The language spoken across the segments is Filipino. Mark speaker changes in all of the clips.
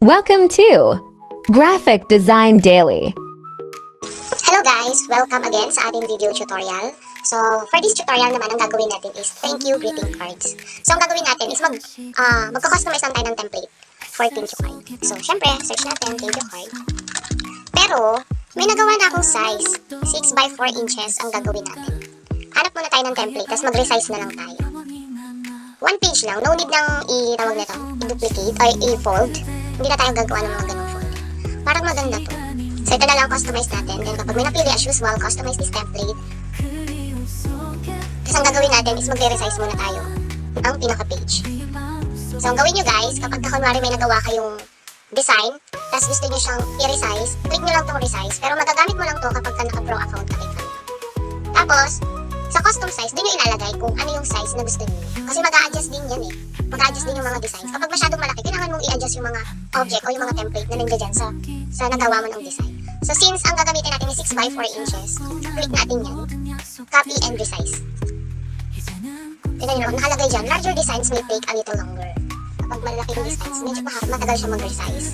Speaker 1: Welcome to Graphic Design Daily.
Speaker 2: Hello guys! Welcome again sa ating video tutorial. So, for this tutorial naman, ang gagawin natin is thank you greeting cards. So, ang gagawin natin is mag, ah magka-customize lang tayo ng template for thank you card. So, syempre, search natin thank you card. Pero, may nagawa na akong size. 6 by 4 inches ang gagawin natin. Hanap muna tayo ng template, tapos mag-resize na lang tayo. One page lang, no need nang i-tawag nito, i-duplicate or i-fold. Hindi na tayo gagawa ng mga ganong fold. Parang maganda to. So ito na lang customize natin. Then kapag may napili as usual, customize this template. Tapos ang gagawin natin is magre-resize muna tayo ang pinaka-page. So ang gawin nyo guys, kapag kunwari may nagawa kayong design, tapos gusto nyo siyang i-resize, click nyo lang tong resize. Pero magagamit mo lang to kapag ka naka-pro account ka kay. Tapos, sa custom size, doon nyo ilalagay kung ano yung size na gusto niyo. Kasi mag-a-adjust din yan eh. Mag-a-adjust din yung mga designs. Kapag masyadong malaki, kailangan mong i-adjust yung mga object o yung mga template na nandiyan sa, sa nagawa mo ng design. So since ang gagamitin natin is 6 by 4 inches, click natin yan. Copy and resize. Tignan nyo nakalagay dyan, larger designs may take a little longer. Kapag malaki yung designs, medyo mahal, matagal siya mag-resize.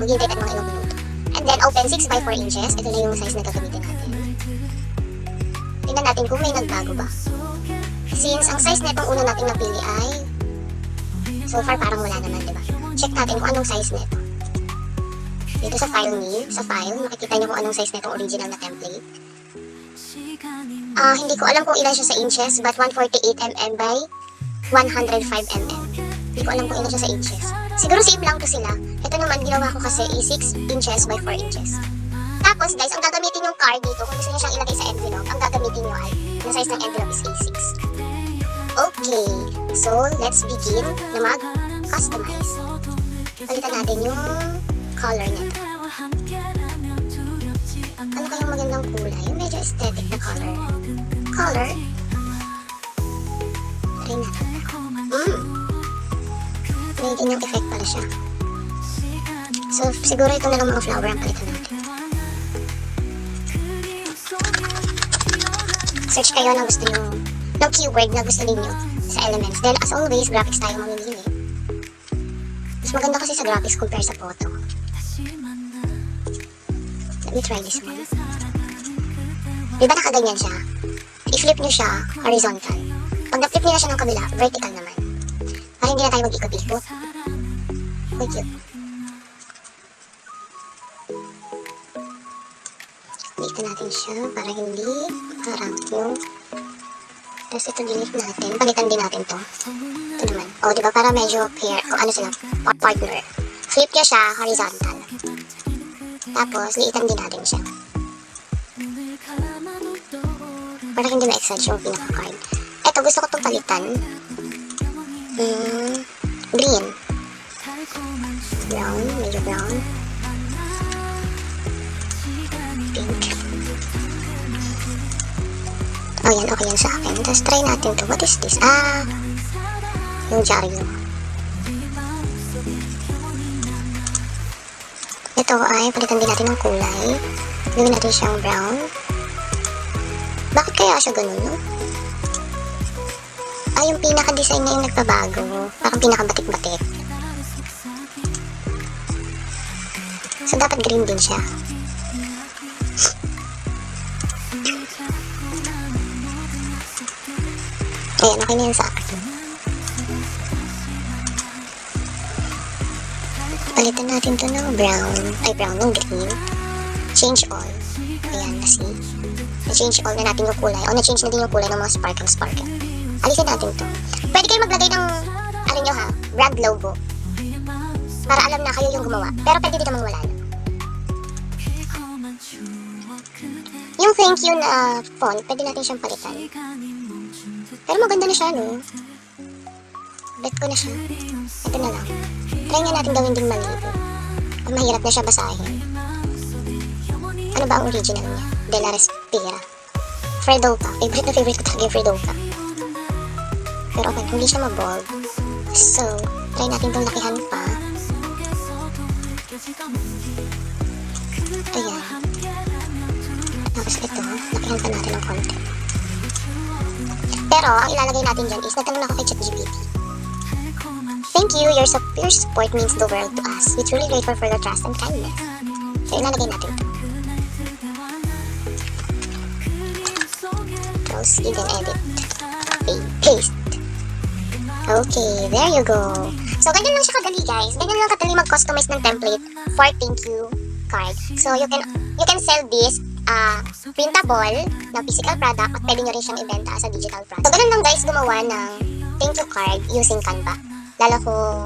Speaker 2: Maghintay tayo mga ilang minuto. And then open 6 by 4 inches. Ito na yung size na gagamitin natin. Tingnan natin kung may nagbago ba. Since ang size na itong una nating napili ay so far parang wala naman, di ba? Check natin kung anong size nito. Dito sa file name, sa file, makikita niyo kung anong size nitong original na template. Ah, hindi ko alam kung ilan siya sa inches, but 148 mm by 105 mm. Hindi ko alam kung ilan siya sa inches. Siguro same lang to sila. Ito naman, ginawa ko kasi is 6 inches by 4 inches. Tapos guys, ang gagamitin yung card dito, kung gusto niyo siyang ilagay sa envelope, ang gagamitin niyo ay, yung size ng envelope is A6. Okay, so let's begin na mag-customize. Palitan natin yung color nito. Ano kayang magandang kulay? Yung medyo aesthetic na color. Color? Try natin. Mm. Ganyang effect pala siya. So, siguro ito na lang mga flower ang palitan natin. Search kayo ng gusto nyo, ng keyword na gusto ninyo sa elements. Then, as always, graphics tayo mamimili. Mas maganda kasi sa graphics compare sa photo. Let me try this one. Di ba nakaganyan siya? I-flip nyo siya horizontal. Pag na-flip nyo na siya ng kabila, vertical naman. Para hindi na tayo mag-ikot-ikot. Uy, cute. Dito natin siya para hindi harap yung tapos ito delete natin. Palitan din natin to. Ito naman. O, di ba? Para medyo pair, o ano sila, pa- partner. Flip niya siya horizontal. Tapos, liitan din natin siya. Para hindi ma-exage yung pinaka-card. Ito, gusto ko itong palitan. Hmm, green. Brown, medyo brown. Oh, yan, okay yan sa akin. Tapos try natin to. What is this? Ah, yung dyaryo. Ito ay palitan din natin ng kulay. Gawin natin siyang brown. Bakit kaya siya ganun, no? Ah, yung pinaka-design na yung nagpabago. Parang pinaka-batik-batik. So, dapat green din siya. Ayan, okay na yan sa akin. Palitan natin to ng brown. Ay, brown ng green. Change all. Ayan, na-see. Na-change all na natin yung kulay. O, na-change na din yung kulay ng mga sparkle sparkle. Alisin natin to. Pwede kayo maglagay ng, ano nyo ha, brand logo. Para alam na kayo yung gumawa. Pero pwede din namang wala na. Yung thank you na font, pwede natin siyang palitan. Pero maganda na siya, no? Bet ko na siya. Ito na lang. Try nga natin gawin din malibo. Kung mahirap na siya basahin. Ano ba ang original niya? De La Respira. Fredoka. Favorite na favorite ko talaga yung Fredoka. Pero okay, hindi siya mabold. So, try natin itong lakihan pa. Ayan. Tapos ito, lakihan pa natin ng konti. Pero, ang ilalagay natin dyan is, nagtanong ako kay ChatGPT. Thank you. Your, your support means the world to us. We truly grateful for your trust and kindness. So, ilalagay natin to. Proceed and edit. Paste. Okay, there you go. So, ganyan lang siya kadali, guys. Ganyan lang kadali mag-customize ng template for thank you card. So, you can you can sell this uh, printable na physical product at pwede nyo rin siyang ibenta as a digital product. So, ganun lang guys gumawa ng thank you card using Canva. Lalo kung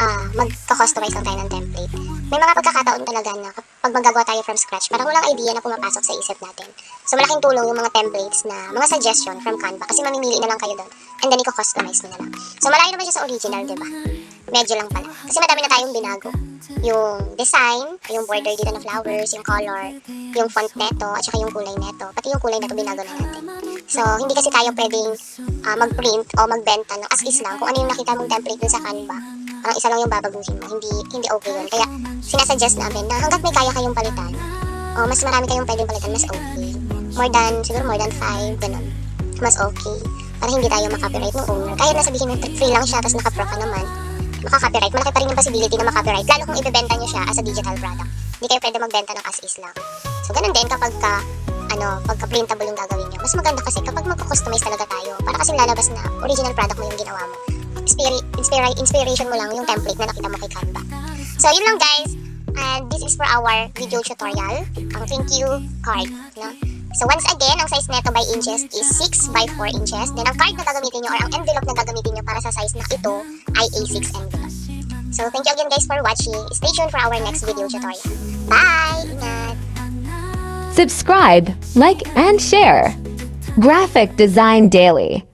Speaker 2: ah magka-customize lang tayo ng template. May mga pagkakataon talaga na kapag magagawa tayo from scratch, parang walang idea na pumapasok sa isip natin. So, malaking tulong yung mga templates na mga suggestion from Canva kasi mamimili na lang kayo doon and then i-customize mo na lang. So, malayo naman siya sa original, di ba? Medyo lang pala. Kasi madami na tayong binago. Yung design, yung border dito na flowers, yung color, yung font neto, at saka yung kulay neto. Pati yung kulay neto binago na natin. So, hindi kasi tayo pwedeng ah, mag-print o magbenta ng as is lang kung ano yung nakita mong template dun sa Canva. Parang isa lang yung babaguhin mo. Hindi, hindi okay yun. Kaya, sinasuggest namin na hanggat may kaya kayong palitan, o mas marami kayong pwedeng palitan, mas okay. More than, siguro more than 5, ganun. Mas okay. Para hindi tayo makopyright ng owner. Kaya na sabihin mo, free lang siya, tapos naka-pro ka naman. Makaka-copyright. Malaki pa rin yung possibility na makopyright. Lalo kung ibebenta nyo siya as a digital product. Hindi kayo pwede magbenta ng as is lang. So, ganun din kapag ka, ano, pagka printable yung gagawin nyo. Mas maganda kasi kapag magka-customize talaga tayo. Para kasi lalabas na original product mo yung ginawa mo. Inspira- inspira- inspiration mo lang yung template na nakita mo kay Canva. So, yun lang guys. And this is for our video tutorial. Ang thank you card. No? So, once again, ang size neto by inches is 6 by 4 inches. Then, ang card na gagamitin nyo or ang envelope na gagamitin nyo para sa size na ito ay A6 envelope. So, thank you again guys for watching. Stay tuned for our next video tutorial. Bye! Ingat!
Speaker 1: Subscribe, like, and share. Graphic Design Daily.